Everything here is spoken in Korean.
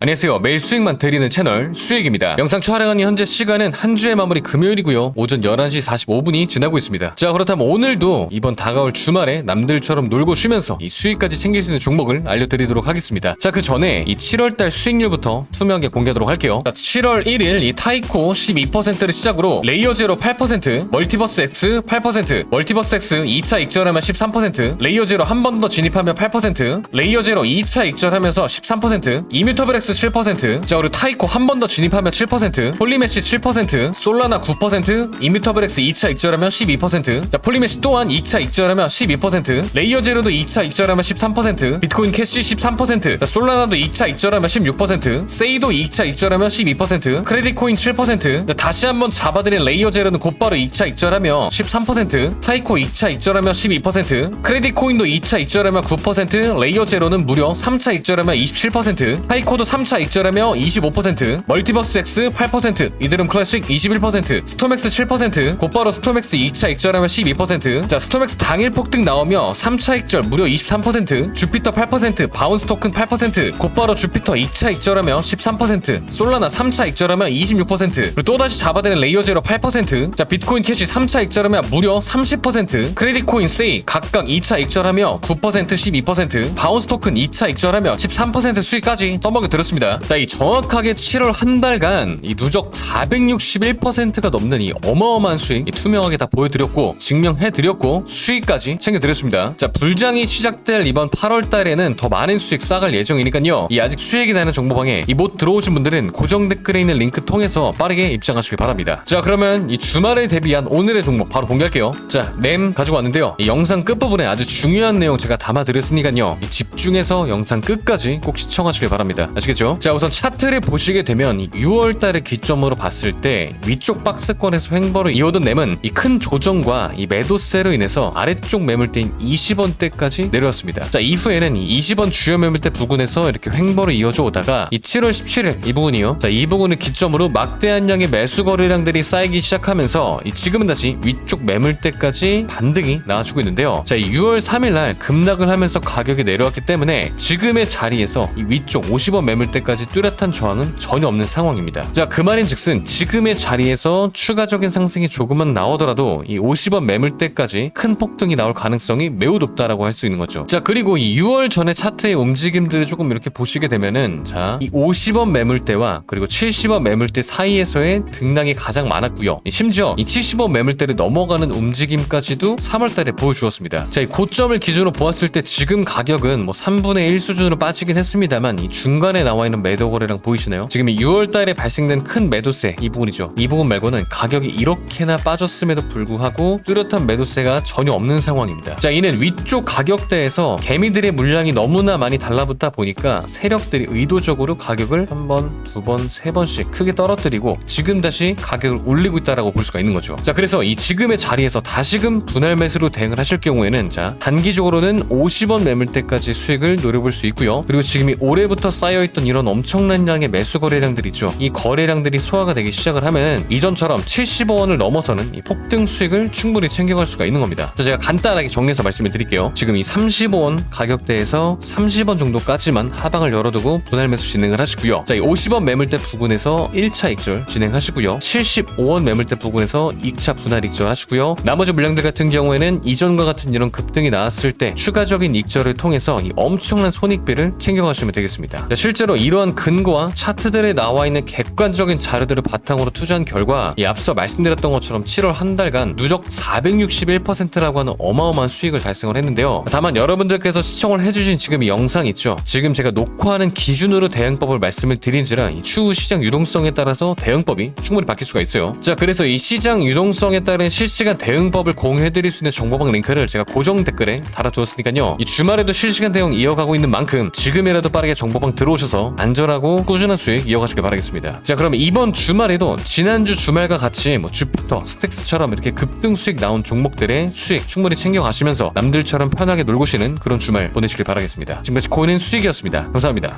안녕하세요. 매일 수익만 드리는 채널 수익입니다. 영상 촬영하는 현재 시간은 한 주의 마무리 금요일이고요. 오전 11시 45분이 지나고 있습니다. 자, 그렇다면 오늘도 이번 다가올 주말에 남들처럼 놀고 쉬면서 이 수익까지 챙길 수 있는 종목을 알려드리도록 하겠습니다. 자, 그 전에 이 7월달 수익률부터 투명하게 공개하도록 할게요. 자, 7월 1일 이 타이코 12%를 시작으로 레이어 제로 8%, 멀티버스 X 8%, 멀티버스 X 2차 익절하면 13%, 레이어 제로 한 번 더 진입하면 8%, 레이어 제로 2차 익절하면서 13%, 이뮤터블 X 7%, 자 그리고 타이코 한 번 더 진입하면 7%, 폴리메시 7%, 솔라나 9%, 이뮤터블 X 2차 익절하면 12%, 자 폴리메시 또한 2차 익절하면 12%, 레이어 제로도 2차 익절하면 13%, 비트코인 캐시 13%, 자 솔라나도 2차 익절하면 16%, 세이도 2차 익절하면 12%, 크레딧 코인 7%, 자, 다시 한번 잡아드린 레이어 제로는 곧바로 2차 익절하면 13%, 타이코 2차 익절하면 12%, 크레딧 코인도 2차 익절하면 9%, 레이어 제로는 무려 3차 익절하면 27%, 타이코도 3차 익절하며 25%, 멀티버스 X 8%, 이드름 클래식 21%, 스톰엑스 7%, 곧바로 스톰엑스 2차 익절하며 12%, 자 스톰엑스 당일 폭등 나오며 3차 익절 무려 23%, 주피터 8%, 바운스 토큰 8%, 곧바로 주피터 2차 익절하며 13%, 솔라나 3차 익절하며 26%, 그리고 또다시 잡아대는 레이어 제로 8%, 자 비트코인 캐시 3차 익절하며 무려 30%, 크레딧 코인 세이 각각 2차 익절하며 9% 12%, 바운스 토큰 2차 익절하며 13% 수익까지 떠먹여 들었습니다. 자, 이 정확하게 7월 한 달간 이 누적 461%가 넘는 이 어마어마한 수익 이 투명하게 다 보여드렸고 증명해드렸고 수익까지 챙겨드렸습니다. 자, 불장이 시작될 이번 8월 달에는 더 많은 수익 쌓아갈 예정이니까요. 이 아직 수익이 나는 정보방에 이 못 들어오신 분들은 고정 댓글에 있는 링크 통해서 빠르게 입장하시길 바랍니다. 자, 그러면 이 주말에 대비한 오늘의 종목 바로 공개할게요. 자, 램 가지고 왔는데요. 이 영상 끝부분에 아주 중요한 내용 제가 담아드렸으니까요. 이 집중해서 영상 끝까지 꼭 시청하시길 바랍니다. 아시겠죠? 자, 우선 차트를 보시게 되면 이 6월 달을 기점으로 봤을 때 위쪽 박스권에서 횡보를 이어던 램은 이 큰 조정과 이 매도세로 인해서 아래쪽 매물대인 20원대까지 내려왔습니다. 자, 이후에는 이 20원 주요 매물대 부근에서 이렇게 횡보를 이어져 오다가 이 7월 17일 이 부분이요. 자, 이 부분을 기점으로 막대한 양의 매수 거래량들이 쌓이기 시작하면서 이 지금은 다시 위쪽 매물대까지 반등이 나와주고 있는데요. 자, 이 6월 3일 날 급락을 하면서 가격이 내려왔기 때문에 지금의 자리에서 이 위쪽 50원 매물 대까지 뚜렷한 저항은 전혀 없는 상황입니다. 자, 그 말인즉슨 지금의 자리에서 추가적인 상승이 조금만 나오더라도 이 50원 매물대까지 큰 폭등이 나올 가능성이 매우 높다라고 할 수 있는 거죠. 자, 그리고 이 6월 전에 차트의 움직임들을 조금 이렇게 보시게 되면은 자, 이 50원 매물대와 그리고 70원 매물대 사이에서의 등락이 가장 많았고요. 이 심지어 이 70원 매물대를 넘어가는 움직임까지도 3월 달에 보여주었습니다. 자, 이 고점을 기준으로 보았을 때 지금 가격은 뭐 3분의 1 수준으로 빠지긴 했습니다만 이 중간에 나와 있는 매도 거래량 보이시나요? 지금 이 6월 달에 발생된 큰 매도세 이 부분이죠. 이 부분 말고는 가격이 이렇게나 빠졌음에도 불구하고 뚜렷한 매도세가 전혀 없는 상황입니다. 자, 이는 위쪽 가격대에서 개미들의 물량이 너무나 많이 달라붙다 보니까 세력들이 의도적으로 가격을 한 번, 두 번, 세 번씩 크게 떨어뜨리고 지금 다시 가격을 올리고 있다라고 볼 수가 있는 거죠. 자, 그래서 이 지금의 자리에서 다시금 분할 매수로 대응을 하실 경우에는 자, 단기적으로는 50원 매물대까지 수익을 노려볼 수 있고요. 그리고 지금이 올해부터 쌓여있던 이런 엄청난 양의 매수 거래량들 있죠. 이 거래량들이 소화가 되기 시작을 하면 이전처럼 70원을 넘어서는 이 폭등 수익을 충분히 챙겨갈 수가 있는 겁니다. 자, 제가 간단하게 정리해서 말씀을 드릴게요. 지금 이 35원 가격대에서 30원 정도까지만 하방을 열어두고 분할 매수 진행을 하시고요. 자, 이 50원 매물대 부근에서 1차 익절 진행하시고요. 75원 매물대 부근에서 2차 분할 익절 하시고요. 나머지 물량들 같은 경우에는 이전과 같은 이런 급등이 나왔을 때 추가적인 익절을 통해서 이 엄청난 손익비를 챙겨가시면 되겠습니다. 자, 실제로 이러한 근거와 차트들에 나와 있는 객관적인 자료들을 바탕으로 투자한 결과 이 앞서 말씀드렸던 것처럼 7월 한 달간 누적 461%라고 하는 어마어마한 수익을 달성을 했는데요. 다만 여러분들께서 시청을 해주신 지금 이 영상 있죠. 지금 제가 녹화하는 기준으로 대응법을 말씀을 드린지라 이 추후 시장 유동성에 따라서 대응법이 충분히 바뀔 수가 있어요. 자, 그래서 이 시장 유동성에 따른 실시간 대응법을 공유해드릴 수 있는 정보방 링크를 제가 고정 댓글에 달아두었으니까요. 이 주말에도 실시간 대응 이어가고 있는 만큼 지금이라도 빠르게 정보방 들어오셔서 안전하고 꾸준한 수익 이어가시길 바라겠습니다. 자, 그러면 이번 주말에도 지난주 주말과 같이 뭐 주피터, 스택스처럼 이렇게 급등 수익 나온 종목들의 수익 충분히 챙겨가시면서 남들처럼 편하게 놀고 쉬는 그런 주말 보내시길 바라겠습니다. 지금까지 고인은 수익이었습니다. 감사합니다.